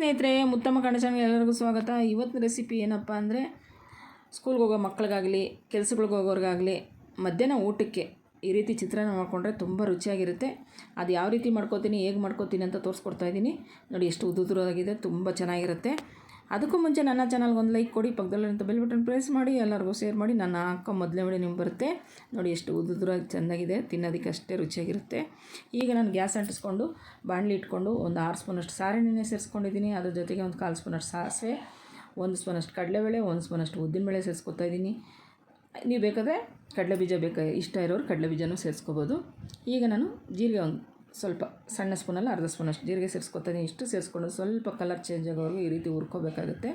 ಸ್ನೇಹಿತರೆ ಉತ್ತಮ ಕನ್ನಡ ಎಲ್ಲರಿಗೂ ಸ್ವಾಗತ. ಇವತ್ತಿನ ರೆಸಿಪಿ ಏನಪ್ಪ ಅಂದರೆ ಸ್ಕೂಲ್ಗೆ ಹೋಗೋ ಮಕ್ಕಳಿಗಾಗಲಿ, ಕೆಲಸಗಳಿಗೆ ಹೋಗೋರಿಗಾಗಲಿ, ಮಧ್ಯಾಹ್ನ ಊಟಕ್ಕೆ ಈ ರೀತಿ ಚಿತ್ರಾನ್ನ ಮಾಡಿಕೊಂಡ್ರೆ ತುಂಬ ರುಚಿಯಾಗಿರುತ್ತೆ. ಅದು ಯಾವ ರೀತಿ ಮಾಡ್ಕೋತೀನಿ, ಹೇಗೆ ಮಾಡ್ಕೋತೀನಿ ಅಂತ ತೋರಿಸ್ಕೊಡ್ತಾ ಇದ್ದೀನಿ. ನೋಡಿ, ಎಷ್ಟು ಉದುರಾಗಿದೆ ತುಂಬ ಚೆನ್ನಾಗಿರುತ್ತೆ. ಅದಕ್ಕೂ ಮುಂಚೆ ನನ್ನ ಚಾನಲ್ಗೆ ಒಂದು ಲೈಕ್ ಕೊಡಿ ಪಕ್ಕದಲ್ಲಿರುವಂಥ ಬೆಲ್ ಬಟನ್ ಪ್ರೆಸ್ ಮಾಡಿ, ಎಲ್ಲರಿಗೂ ಶೇರ್ ಮಾಡಿ. ನಾನು ಹಾಕೋ ಮೊದಲೇ ಮಾಡಿ ನಿಮ್ಗೆ ಬರುತ್ತೆ. ನೋಡಿ ಎಷ್ಟು ಉದ್ದುದ್ರ ಚೆನ್ನಾಗಿದೆ ತಿನ್ನೋದಕ್ಕೆ ಅಷ್ಟೇ ರುಚಿಯಾಗಿರುತ್ತೆ. ಈಗ ನಾನು ಗ್ಯಾಸ್ ಅಂಟಿಸ್ಕೊಂಡು, ಬಾಣಲಿ ಇಟ್ಕೊಂಡು ಒಂದು ಆರು ಸ್ಪೂನಷ್ಟು ಸಾರಿನೆಣ್ಣೆ ಸೇರಿಸ್ಕೊಂಡಿದ್ದೀನಿ. ಅದ್ರ ಜೊತೆಗೆ ಒಂದು ಕಾಲು ಸ್ಪೂನಷ್ಟು ಸಾಸಿವೆ, ಒಂದು ಸ್ಪೂನಷ್ಟು ಕಡಲೆಬೇಳೆ, ಒಂದು ಸ್ಪೂನಷ್ಟು ಉದ್ದಿನಬೇಳೆ ಸೇರಿಸ್ಕೊತಾ ಇದ್ದೀನಿ. ನೀವು ಬೇಕಾದರೆ ಕಡಲೆ ಬೀಜ ಬೇಕಾ, ಇಷ್ಟ ಇರೋರು ಕಡಲೆ ಬೀಜನೂ ಸೇರಿಸ್ಕೋಬೋದು. ಈಗ ನಾನು ಜೀರಿಗೆ ಒಂದು ಸ್ವಲ್ಪ ಸಣ್ಣ ಸ್ಪೂನಲ್ಲಿ ಅರ್ಧ ಸ್ಪೂನಷ್ಟು ಜೀರಿಗೆ ಸೇರಿಸ್ಕೊತೀನಿ. ಇಷ್ಟು ಸೇರಿಸ್ಕೊಂಡು ಸ್ವಲ್ಪ ಕಲರ್ ಚೇಂಜ್ ಆಗೋವರೆಗೂ ಈ ರೀತಿ ಹುರ್ಕೋಬೇಕಾಗುತ್ತೆ.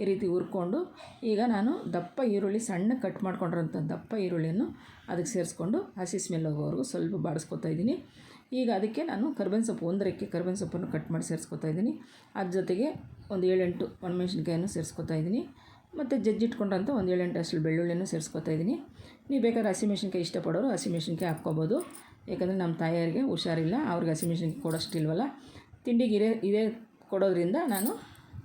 ಈ ರೀತಿ ಹುರ್ಕೊಂಡು ಈಗ ನಾನು ದಪ್ಪ ಈರುಳ್ಳಿ ಸಣ್ಣ ಕಟ್ ಮಾಡ್ಕೊಂಡಿರೋಂಥ ದಪ್ಪ ಈರುಳ್ಳಿಯನ್ನು ಅದಕ್ಕೆ ಸೇರಿಸ್ಕೊಂಡು ಹಸಿ ಸ್ಮೆಲ್ ಹೋಗೋವರೆಗೂ ಸ್ವಲ್ಪ ಬಾಡಿಸ್ಕೊತಾ ಇದ್ದೀನಿ. ಈಗ ಅದಕ್ಕೆ ನಾನು ಕರ್ಬೇವಿನ ಸೊಪ್ಪು ಒಂದರಕ್ಕೆ ಕರ್ಬೇವಿನ ಸೊಪ್ಪನ್ನು ಕಟ್ ಮಾಡಿ ಸೇರಿಸ್ಕೊತಾ ಇದ್ದೀನಿ. ಅದ್ರ ಜೊತೆಗೆ ಒಂದು ಏಳೆಂಟು ಒಣಮೆಣ್ಸಿನ್ಕಾಯನ್ನು ಸೇರಿಸ್ಕೊತಾ ಇದ್ದೀನಿ. ಮತ್ತು ಜಜ್ಜಿಟ್ಕೊಂಡಂಥ ಒಂದು ಏಳೆಂಟು ಅಷ್ಟು ಬೆಳ್ಳುಳ್ಳಿಯನ್ನು ಸೇರಿಸ್ಕೊತಾ ಇದ್ದೀನಿ. ನೀವು ಬೇಕಾದ್ರೆ ಹಸಿಮೆಣ್ಸಿನ್ಕಾಯಿ ಇಷ್ಟಪಡೋರು ಹಸಿಮೆಣ್ಸಿನ್ಕಾಯಿ ಹಾಕ್ಕೋಬೋದು. ಯಾಕಂದರೆ ನಮ್ಮ ತಾಯಿಯರಿಗೆ ಹುಷಾರಿಲ್ಲ, ಅವ್ರಿಗೆ ಹಸಿಮೆಣ್ಸಿನ್ಕಾಯಿ ಕೊಡೋಷ್ಟಿಲ್ವಲ್ಲ ತಿಂಡಿಗೆ ಇದೇ ಇದೇ ಕೊಡೋದ್ರಿಂದ ನಾನು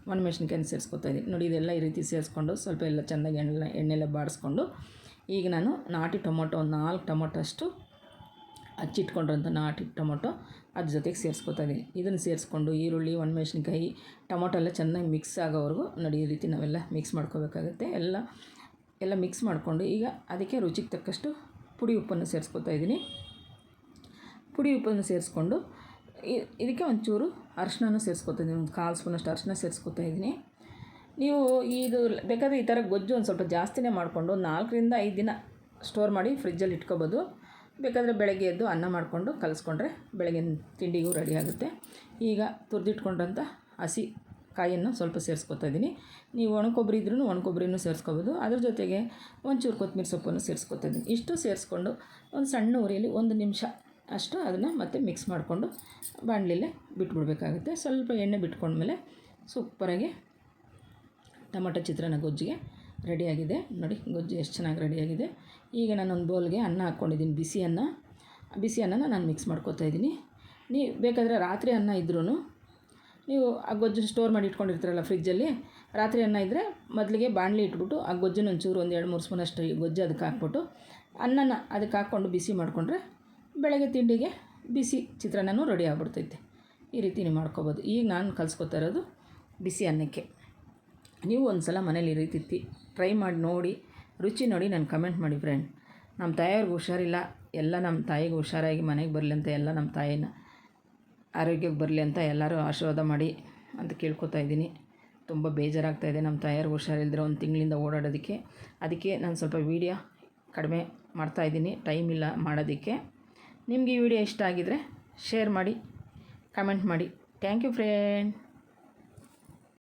ಒಣ ಒಣಮೆಣ್ಸಿನ್ಕಾಯಿನ ಸೇರಿಸ್ಕೊತಾ ಇದ್ದೀನಿ. ನೋಡಿ, ಇದೆಲ್ಲ ಈ ರೀತಿ ಸೇರಿಸ್ಕೊಂಡು ಸ್ವಲ್ಪ ಎಲ್ಲ ಚೆನ್ನಾಗಿ ಎಣ್ಣೆ ಎಣ್ಣೆಲ್ಲ ಬಾಡಿಸ್ಕೊಂಡು ಈಗ ನಾನು ನಾಟಿ ಟೊಮೊಟೊ, ಒಂದು ನಾಲ್ಕು ಟೊಮೊಟೊ ಅಷ್ಟು ಹಚ್ಚಿಟ್ಕೊಂಡಿರೋಂಥ ನಾಟಿ ಟೊಮೊಟೊ ಅದ್ರ ಜೊತೆಗೆ ಸೇರಿಸ್ಕೊತಾ ಇದ್ದೀನಿ. ಇದನ್ನು ಸೇರಿಸ್ಕೊಂಡು ಈರುಳ್ಳಿ ಒಣಮೆಣ್ಸಿನ್ಕಾಯಿ ಟೊಮೊಟೊ ಎಲ್ಲ ಚೆನ್ನಾಗಿ ಮಿಕ್ಸ್ ಆಗೋವರೆಗೂ ನೋಡಿ, ಈ ರೀತಿ ನಾವೆಲ್ಲ ಮಿಕ್ಸ್ ಮಾಡ್ಕೋಬೇಕಾಗುತ್ತೆ. ಎಲ್ಲ ಎಲ್ಲ ಮಿಕ್ಸ್ ಮಾಡಿಕೊಂಡು ಈಗ ಅದಕ್ಕೆ ರುಚಿಗೆ ತಕ್ಕಷ್ಟು ಪುಡಿ ಉಪ್ಪನ್ನು ಸೇರಿಸ್ಕೊತಾ ಇದ್ದೀನಿ. ಪುಡಿ ಉಪ್ಪನ್ನು ಸೇರಿಸ್ಕೊಂಡು ಇದಕ್ಕೆ ಒಂಚೂರು ಅರಿಶಿನ ಸೇರಿಸ್ಕೊತಾ ಇದ್ದೀನಿ. ಒಂದು ಕಾಲು ಸ್ಪೂನಷ್ಟು ಅರಿಶಿನ ಸೇರಿಸ್ಕೊತಾ ಇದ್ದೀನಿ. ನೀವು ಇದು ಬೇಕಾದರೆ ಈ ಥರ ಗೊಜ್ಜು ಒಂದು ಸ್ವಲ್ಪ ಜಾಸ್ತಿನೇ ಮಾಡಿಕೊಂಡು ನಾಲ್ಕರಿಂದ ಐದು ದಿನ ಸ್ಟೋರ್ ಮಾಡಿ ಫ್ರಿಜ್ಜಲ್ಲಿ ಇಟ್ಕೋಬೋದು. ಬೇಕಾದರೆ ಬೆಳಗ್ಗೆ ಎದ್ದು ಅನ್ನ ಮಾಡಿಕೊಂಡು ಕಲಿಸ್ಕೊಂಡ್ರೆ ಬೆಳಗಿನ ತಿಂಡಿಗೂ ರೆಡಿ ಆಗುತ್ತೆ. ಈಗ ತುರಿದಿಟ್ಕೊಂಡಂಥ ಹಸಿ ಕಾಯಿಯನ್ನು ಸ್ವಲ್ಪ ಸೇರಿಸ್ಕೊತಾ ಇದ್ದೀನಿ. ನೀವು ಒಣಕೊಬ್ಬರಿ ಇದ್ರೂ ಒಣಕೊಬ್ಬರಿನೂ ಸೇರಿಸ್ಕೋಬೋದು. ಅದ್ರ ಜೊತೆಗೆ ಒಂಚೂರು ಕೊತ್ತಂಬರಿ ಸೊಪ್ಪನ್ನು ಸೇರಿಸ್ಕೊತಾ ಇದ್ದೀನಿ. ಇಷ್ಟು ಸೇರಿಸ್ಕೊಂಡು ಒಂದು ಸಣ್ಣ ಉರಿಯಲ್ಲಿ ಒಂದು ನಿಮಿಷ ಅಷ್ಟು ಅದನ್ನು ಮತ್ತೆ ಮಿಕ್ಸ್ ಮಾಡಿಕೊಂಡು ಬಾಣಲಿಲೇ ಬಿಟ್ಬಿಡ್ಬೇಕಾಗುತ್ತೆ. ಸ್ವಲ್ಪ ಎಣ್ಣೆ ಬಿಟ್ಕೊಂಡ್ಮೇಲೆ ಸೂಪರಾಗಿ ಟೊಮೊಟೊ ಚಿತ್ರಾನ್ನ ಗೊಜ್ಜಿಗೆ ರೆಡಿಯಾಗಿದೆ. ನೋಡಿ, ಗೊಜ್ಜು ಎಷ್ಟು ಚೆನ್ನಾಗಿ ರೆಡಿಯಾಗಿದೆ. ಈಗ ನಾನೊಂದು ಬೌಲ್ಗೆ ಅನ್ನ ಹಾಕ್ಕೊಂಡಿದ್ದೀನಿ, ಬಿಸಿ ಅನ್ನ. ಬಿಸಿ ಅನ್ನನ ನಾನು ಮಿಕ್ಸ್ ಮಾಡ್ಕೊತಾ ಇದ್ದೀನಿ. ನೀವು ಬೇಕಾದರೆ ರಾತ್ರಿ ಅನ್ನ ಇದ್ರೂ ನೀವು ಆ ಗೊಜ್ಜು ಸ್ಟೋರ್ ಮಾಡಿ ಇಟ್ಕೊಂಡಿರ್ತೀರಲ್ಲ ಫ್ರಿಜ್ಜಲ್ಲಿ ರಾತ್ರಿ ಅನ್ನ ಇದ್ದರೆ ಮೊದಲಿಗೆ ಬಾಣಲಿ ಇಟ್ಬಿಟ್ಟು ಆ ಗೊಜ್ಜನ್ನು ಒಂಚೂರು ಒಂದು ಎರಡು ಮೂರು ಸ್ಪೂನಷ್ಟು ಗೊಜ್ಜು ಅದಕ್ಕೆ ಹಾಕ್ಬಿಟ್ಟು ಅನ್ನನ ಅದಕ್ಕೆ ಹಾಕ್ಕೊಂಡು ಬಿಸಿ ಮಾಡಿಕೊಂಡ್ರೆ ಬೆಳಗ್ಗೆ ತಿಂಡಿಗೆ ಬಿಸಿ ಚಿತ್ರಾನ್ನನೂ ರೆಡಿ ಆಗ್ಬಿಡ್ತೈತೆ. ಈ ರೀತಿ ನೀವು ಮಾಡ್ಕೊಬೋದು. ಈಗ ನಾನು ಕಲಿಸ್ಕೊತಾ ಇರೋದು ಬಿಸಿ ಅನ್ನಕ್ಕೆ. ನೀವು ಒಂದು ಸಲ ಮನೇಲಿ ಈ ರೀತಿ ಟ್ರೈ ಮಾಡಿ ನೋಡಿ, ರುಚಿ ನೋಡಿ ನಾನು ಕಮೆಂಟ್ ಮಾಡಿ ಫ್ರೆಂಡ್. ನಮ್ಮ ತಾಯಿಯವ್ರಿಗೆ ಹುಷಾರಿಲ್ಲ. ಎಲ್ಲ ನಮ್ಮ ತಾಯಿಗೆ ಹುಷಾರಾಗಿ ಮನೆಗೆ ಬರಲಿ ಅಂತ ಎಲ್ಲ ನಮ್ಮ ತಾಯಿನ ಆರೋಗ್ಯಕ್ಕೆ ಬರಲಿ ಅಂತ ಎಲ್ಲರೂ ಆಶೀರ್ವಾದ ಮಾಡಿ ಅಂತ ಕೇಳ್ಕೊತಾ ಇದ್ದೀನಿ. ತುಂಬ ಬೇಜಾರಾಗ್ತಾಯಿದೆ ನಮ್ಮ ತಾಯಿಯವ್ರಿಗೆ ಹುಷಾರಿಲ್ಲದ್ರೆ ಒಂದು ತಿಂಗಳಿಂದ ಓಡಾಡೋದಕ್ಕೆ. ಅದಕ್ಕೆ ನಾನು ಸ್ವಲ್ಪ ವೀಡಿಯೋ ಕಡಿಮೆ ಮಾಡ್ತಾಯಿದ್ದೀನಿ ಟೈಮ್ ಇಲ್ಲ ಮಾಡೋದಕ್ಕೆ. ನಿಮಗೆ ಈ ವಿಡಿಯೋ ಇಷ್ಟ ಆಗಿದರೆ ಶೇರ್ ಮಾಡಿ ಕಮೆಂಟ್ ಮಾಡಿ. Thank you friend